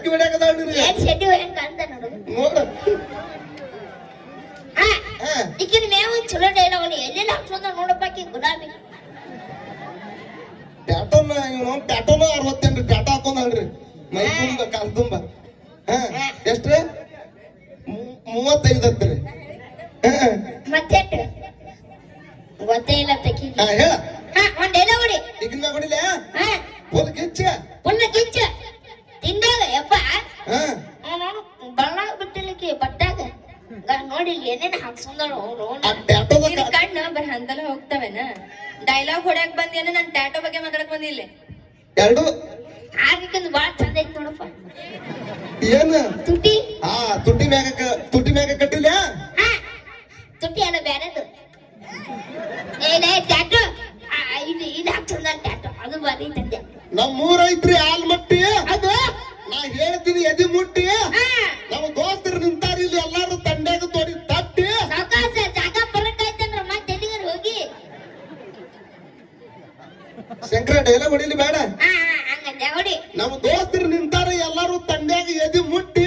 ಲೆಕ್ಕ ಬಿಡಾಕದಾಳ ನಿನಗೆ ಏನ್ ಶೆಟ್ಟಿ ಅಂತ ನೋಡು. ಮೇವು ಚಲೋ ಡೈಲಾಗ್ ಅವಳು ಎಲ್ಲೆಲ್ಲ ಹಾಕ್ಸೋದ ನೋಡಪ್ಪ ಆಕಿ ಗುಲಾಬಿ. ಟ್ಯಾಟೋನ ಇವನು ಟ್ಯಾಟೋನ ಅರವತ್ತೇನ್ರಿ ಪ್ಯಾಟ ಹಾಕೊಂಡಲ್ರಿ ಮೈ ತುಂಬ ಕಾಲ್ ತುಂಬ ಹಾ ಎಷ್ಟ್ರಿ ಮೂವತ್ತೈದು ಹತ್ರಿ ಮತ್ತೆಟ್ಟು ಗೊತ್ತೇ ಇಲ್ಲ ತಕ್ಕಿ ಹೇಳ. ಒಂದ್ ಡೈಲಾಗ್ ಹೊಡಿ. ಈಗ ಹೊಡಿಲೆ? ಫುಲ್ ಕಿಚ್ಚ. ಪುಲ್ಲ ಕಿಚ್ಚ. ಬಿಟ್ಟಿಲಿಕ್ಕೆ ಬಟ್ಟಾಗ. ಗ- ನೋಡಿ ಏನೇನ್ ಹಾಕ್ಸಂದಳು ಕಣ್ಣ ಬರ ಹಂತಲ ಹೋಗ್ತಾವೇನ? ಡೈಲಾಗ್ ಹೊಡ್ಯಾಕ್ ಬಂದೇನ ನನ್ ಟ್ಯಾಟೋ ಬಗ್ಗೆ ಮಾತಾಡಕ್ ಬಂದಿಲ್ಲ ಎರಡು. ಆಗಿಂದ ಬಾಳ ಚಂದ ಐತ್ ನೋಡಪ್ಪ. ಏನ್? ತುಟಿ. ಹಾ ತುಟಿ ಮ್ಯಾಗ ಕ- ತುಟಿ ಮ್ಯಾಗ ಕಟ್ಟಿಲ್ಲ ಹಾ. ತುಟಿ ಅಲ್ಲ ಬ್ಯಾರೆದು. ಏನೇ ಟ್ಯಾಟು ಇದು ಇದು ಹಾಕ್ಸಂದ ಟ್ಯಾಟು ಅದು ಬರೀ ತಂದೆ. ಐತ್ರಿ ಆಲ್ಮಟ್ಟಿ ಹೇಳ್ತೀನಿ ಎದಿ ಮುಟ್ಟಿ. ಹಾ. ನಮ್ಮ ದೋಸ್ತರು ನಿಂತಾರ ಇಲ್ಲಿ ಎಲ್ಲಾರು ತಂಡ್ಯಾಗ ತೋಡಿ ತಟ್ಟಿ. ಜಾಗ ಮತ್ತೆ ಎಲ್ಲಿಗಾರ ಹೋಗಿ? ಶಂಕರ ಡೈಲಾಗ್ ಹೊಡಿಲಿ ಬೇಡ. ನಮ್ಮ ದೋಸ್ತರು ನಿಂತಾರ ಎಲ್ಲಾರು ತಂಡ್ಯಾಗ ಎದಿ ಮುಟ್ಟಿ.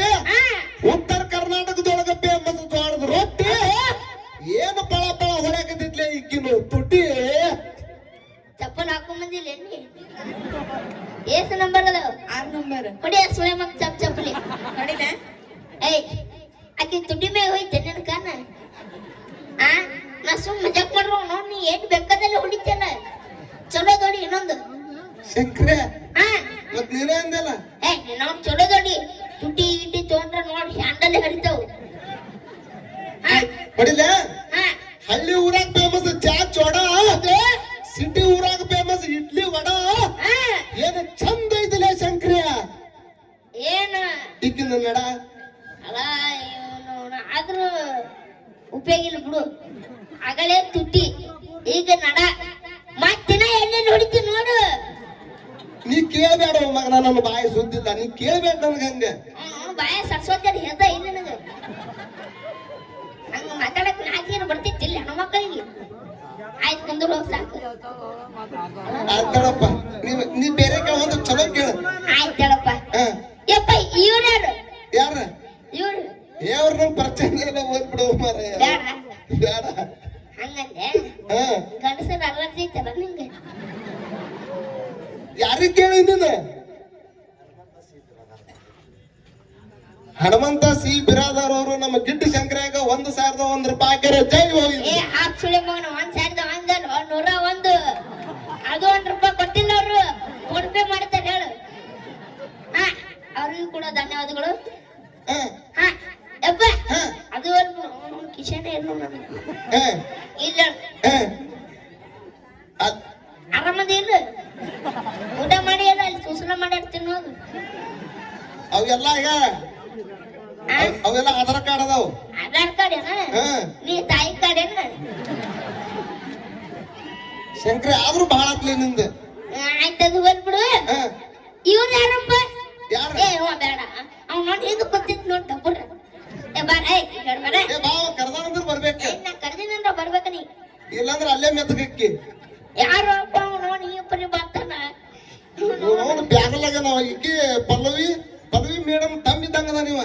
ಚಪ್ಪಲ್ ಮಂದಿ ಏಸು ನಂಬರ್ ಆರ್ ನಂಬರ್ ಹೊಡಿ ಸುಳೆ ಮಗ್ ಚಪ್ ಚಪ್ಪಲಿ. ನೋಡಿನ ಏಯ್ ಆಕಿ ತುಟಿ ಮೇಲೆ ಹೋಯ್ತೆ ನನ್ನ ಕಾನ ಆ ನಾ ಸುಮ್ ಮಜಾಕ್ ಮಾಡ್ರು ನೋಡ್ ನೀ ಏನ್ ಬೇಕಾದಲ್ಲಿ ಹೊಡಿತೇನ. ಚಲೋ ದೊಡಿ ಇನ್ನೊಂದು. ಸಕ್ರೆ ಹಾ. ಮತ್ ನೀನೇ ಅಂದಲ್ಲ? ಏ ನಾವು ಚಲೋ ದೊಡಿ. ತುಟಿ ಇಟ್ಟಿ ತೊಗೊಂಡ್ರ ನೋಡಿ ಹ್ಯಾಂಡಲ್ ಹರಿತಾವ್. ಹಾ. ಹೊಡಿಲ ಹಾ. ಹಳ್ಳಿ ಊರಾಗ ಫೇಮಸ್ ಚಾ ಚೋಡ ಸಿಟಿ ಊರಾಗ ಫೇಮಸ್ ಇಡ್ಲಿ ವಡ. ಏನ ಚಂದ ಐತಿಲ್ಲ ಶಂಕ್ರಿಯ? ಏನ? ಇಕ್ಕಿನ ನಡ. ಅಲ್ಲ ಇವ್ನು ಆದ್ರೂ ಉಪಯೋಗ ಇಲ್ಲ ಬಿಡು. ಅಗಲೇ ತುಟ್ಟಿ. ಈಗ ನಡ. ಮತ್ತಿನ ಎಲ್ಲಿ ನೋಡಿತಿ ನೋಡು. ನೀ ಕೇಳ್ಬೇಡ ಮಗನ ನನ್ನ ಬಾಯಿ ಸುದ್ದಿಲ್ಲ. ನೀ ಕೇಳಬೇಡ ನನಗೆ ಹಂಗೆ. ಬಾಯ ಸರಸ್ವತಿ ಹೇಳ್ದ ಇಲ್ಲ ನನಗೆ? ಹಂಗ ಮಾತಾಡಕ್ ನಾಚಿನ ಬರ್ತಿತ್ತಿಲ್ಲ ಹೆಣ್ಮಕ್ಳಿಗೆ. ಆಯ್ತು ಕುಂದ್ರು ಹೋಗ್ ಸಾಕು. ಆಯ್ತಳಪ್ಪ ನೀವ್ ನೀ ಬೇರೆ ಕೇಳ ಒಂದು ಚಲೋ ಕೇಳ. ಆಯ್ತು ಹೇಳಪ್ಪ ಹಾ. ಯಪ್ಪ ಇವ್ರು ಯಾರು? ಯಾರ? ಇವ್ರು. ಯಾವ್ರ ನಮ್ ಪರಿಚಯ ಎಲ್ಲ ಓದ್ಬಿಡು ಮಾರ ಬೇಡ ಬೇಡ. ಹಂಗಂದೆ? ಹಾ. ಗಂಡಸರ ಅಲರ್ಜಿ ಐತಲ್ಲ ನಿಂಗೆ. ಯಾರಿಗ್ ಕೇಳಿ ನೀನು ಹನುಮಂತ ಸಿ. ಬಿರಾದಾರ್ ಅವರು ನಮ್ಮ ಗಿಡ್ಡು ಶಂಕರಾಗ ಒಂದು ಸಾವಿರದ ಒಂದ್ ರೂಪಾಯಿ ಹಾಕ್ಯಾರ. ಜೈ ಹೋಗಿ ಅವ್ರಿಗೂ ಕೂಡ ಧನ್ಯವಾದಗಳು. ಹಾ. ಯಪ್ಪ. ಅದು ಕಿಶನ್ ಏನು ಇಲ್ಲ. ಊಟ ಮಾಡಿ ಅಲ್ಲ ಅಲ್ಲಿ ಸುಸಲ ಮಾಡಿ ತಿನ್ನೋದು ಅವೆಲ್ಲ ಈಗ ಅವೆಲ್ಲ ಆಧಾರ್ ಕಾರ್ಡ್ ಅದಾವ. ಆಧಾರ್ ಕಾರ್ಡ್ ಏನ? ಹಾ. ನೀ ತಾಯಿ ಕಾರ್ಡ್ ಏನ? ಶಂಕರ ಆದ್ರೂ ಬಹಳ ಆತ್ಲಿ ನಿಂದ. ಆಯ್ತದು ಬಂದ್ಬಿಡು. ಹಾ. ಇವ್ರು ಯಾರಪ್ಪ ಯಾರ ಏ ಹ್ಞೂ ಬೇಡ. ಅವ್ನು ನೋಡಿ ಹಿಂದೆ ಕೂತಿದ್ ನೋಡಿ ಡಬ್ಬುರ ಏ ಬಾ ಏ ಏ ಬಾ ಬರ್ಬೇಕ. ನಾ ಕರ್ದಿನಂದ್ರ ಬರ್ಬೇಕ ನೀ. ಇಲ್ಲಂದ್ರ ಅಲ್ಲೇ ಮೆತ್ತಗಕ್ಕಿ ಯಾರು ಅಪ್ಪ ಅವ್ನು ನೋಡಿ ಈ ಪರಿ ಬರ್ತಾನ. ಇವನು ಬ್ಯಾಗಲಾಗ ನಾವ ಇಕ್ಕಿ ಪಲ್ಲವಿ ಪಲ್ಲವಿ ಮೇಡಮ್ ತಮ್ಮಿದ್ದಂಗದ ನೀವ